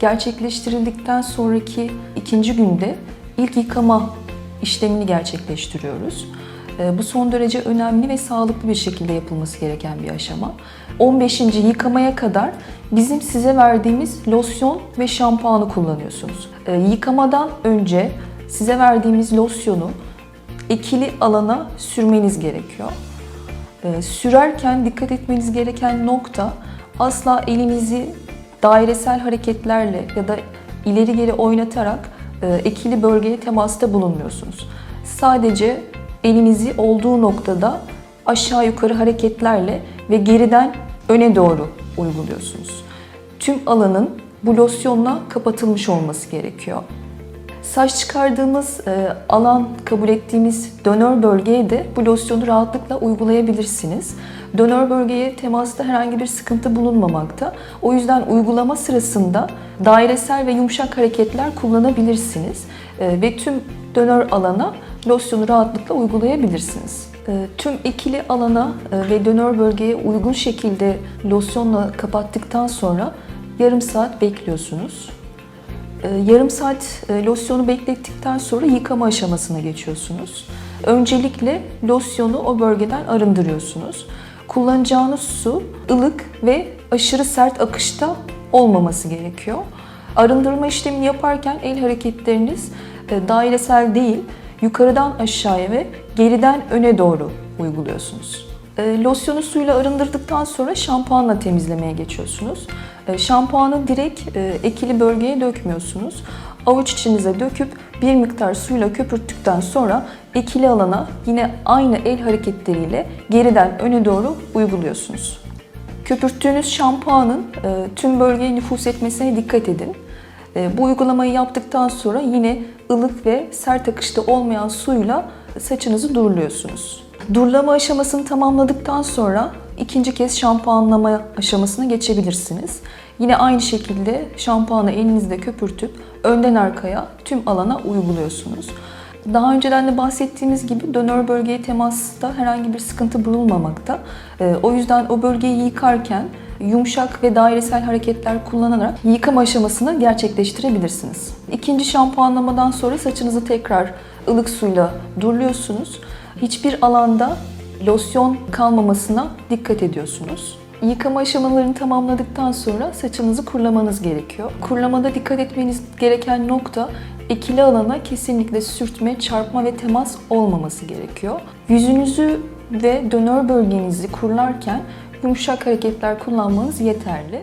gerçekleştirildikten sonraki ikinci günde ilk yıkama işlemini gerçekleştiriyoruz. Ee, Bu son derece önemli ve sağlıklı bir şekilde yapılması gereken bir aşama. 15. yıkamaya kadar bizim size verdiğimiz losyon ve şampuanı kullanıyorsunuz. Ee, Yıkamadan önce size verdiğimiz losyonu ekili alana sürmeniz gerekiyor. Ee, Sürerken dikkat etmeniz gereken nokta asla elinizi dairesel hareketlerle ya da ileri geri oynatarak e, ekili bölgeye temasta bulunmuyorsunuz. Sadece elinizi olduğu noktada aşağı yukarı hareketlerle ve geriden öne doğru uyguluyorsunuz. Tüm alanın bu losyonla kapatılmış olması gerekiyor. Saç çıkardığımız e, alan kabul ettiğimiz dönör bölgeye de bu losyonu rahatlıkla uygulayabilirsiniz. Dönör bölgeye temasta herhangi bir sıkıntı bulunmamakta. O yüzden uygulama sırasında dairesel ve yumuşak hareketler kullanabilirsiniz. E, ve tüm dönör alana losyonu rahatlıkla uygulayabilirsiniz. E, Tüm ikili alana ve dönör bölgeye uygun şekilde losyonla kapattıktan sonra yarım saat bekliyorsunuz. Ee, Yarım saat e, losyonu beklettikten sonra yıkama aşamasına geçiyorsunuz. Öncelikle losyonu o bölgeden arındırıyorsunuz. Kullanacağınız su ılık ve aşırı sert akışta olmaması gerekiyor. Arındırma işlemini yaparken el hareketleriniz e, dairesel değil, yukarıdan aşağıya ve geriden öne doğru uyguluyorsunuz. E, Losyonu suyla arındırdıktan sonra şampuanla temizlemeye geçiyorsunuz. E, Şampuanı direkt e, ekili bölgeye dökmüyorsunuz. Avuç içinize döküp bir miktar suyla köpürttükten sonra ekili alana yine aynı el hareketleriyle geriden öne doğru uyguluyorsunuz. Köpürttüğünüz şampuanın e, tüm bölgeye nüfus etmesine dikkat edin. E, Bu uygulamayı yaptıktan sonra yine ılık ve sert akışta olmayan suyla saçınızı duruluyorsunuz. Durulama aşamasını tamamladıktan sonra ikinci kez şampuanlama aşamasına geçebilirsiniz. Yine aynı şekilde şampuanı elinizde köpürtüp önden arkaya tüm alana uyguluyorsunuz. Daha önceden de bahsettiğimiz gibi dönör bölgeye temasta herhangi bir sıkıntı bulunmamakta. Ee, O yüzden o bölgeyi yıkarken yumuşak ve dairesel hareketler kullanarak yıkama aşamasını gerçekleştirebilirsiniz. İkinci şampuanlamadan sonra saçınızı tekrar ılık suyla duruluyorsunuz. Hiçbir alanda losyon kalmamasına dikkat ediyorsunuz. Yıkama aşamalarını tamamladıktan sonra saçınızı kurulamanız gerekiyor. Kurulamada dikkat etmeniz gereken nokta ekili alana kesinlikle sürtme, çarpma ve temas olmaması gerekiyor. Yüzünüzü ve dönör bölgenizi kurularken yumuşak hareketler kullanmanız yeterli.